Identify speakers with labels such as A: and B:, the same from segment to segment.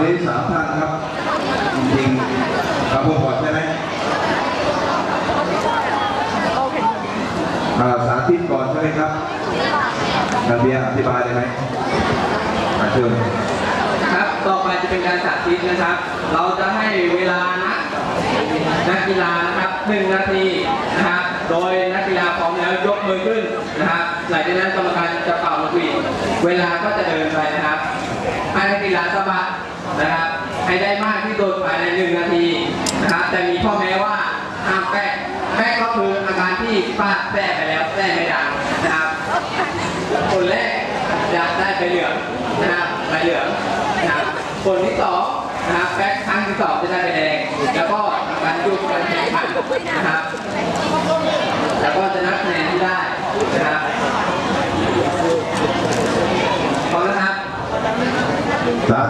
A: นะครับจริงๆเราพูดก่อนใช่ไหมอาสาธิตก่อนใช่ไหมครับนันเบียอธิบายได้ไหมมาเชิญ
B: ครับต่อไปจะเป็นการสาธิตนะครับ เราจะให้เวลานะนักกีฬานะครับหนึ่งนาทีนะครับโดยนักกีฬาพร้อมแล้วยกมือขึ้นนะครับหลังจากนั้นกรรมการจะเป่านกหวีดเวลาก็จะเดินไปนะครับให้นักกีฬาสะบัด นะครับให้ได้มากที่สุดภายในหนึ่งนาทีนะครับแต่มีข้อแม้ว่าห้ามแป๊กแป๊กก็คืออาการที่ฟาดแต้ไปแล้วแต้ไม่ดังนะครับ คนแรกจะได้ใบเหลืองนะครับใบเหลืองนะครับคนที่สองนะครับแบ็คครั้งที่สองจะได้ใบแดงแล้วก็ทำการหยุดการแข่งขันนะครับ แล้วก็จะนับคะแนนที่ได้นะครับพร้อมนะครับ
A: สา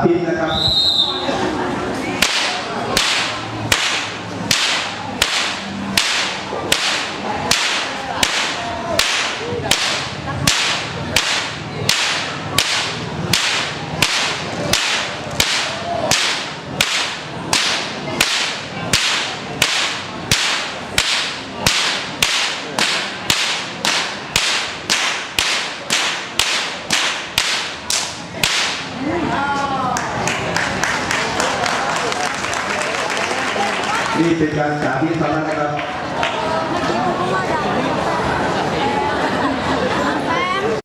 A: นี่เป็นการสาธิตทำนะครับ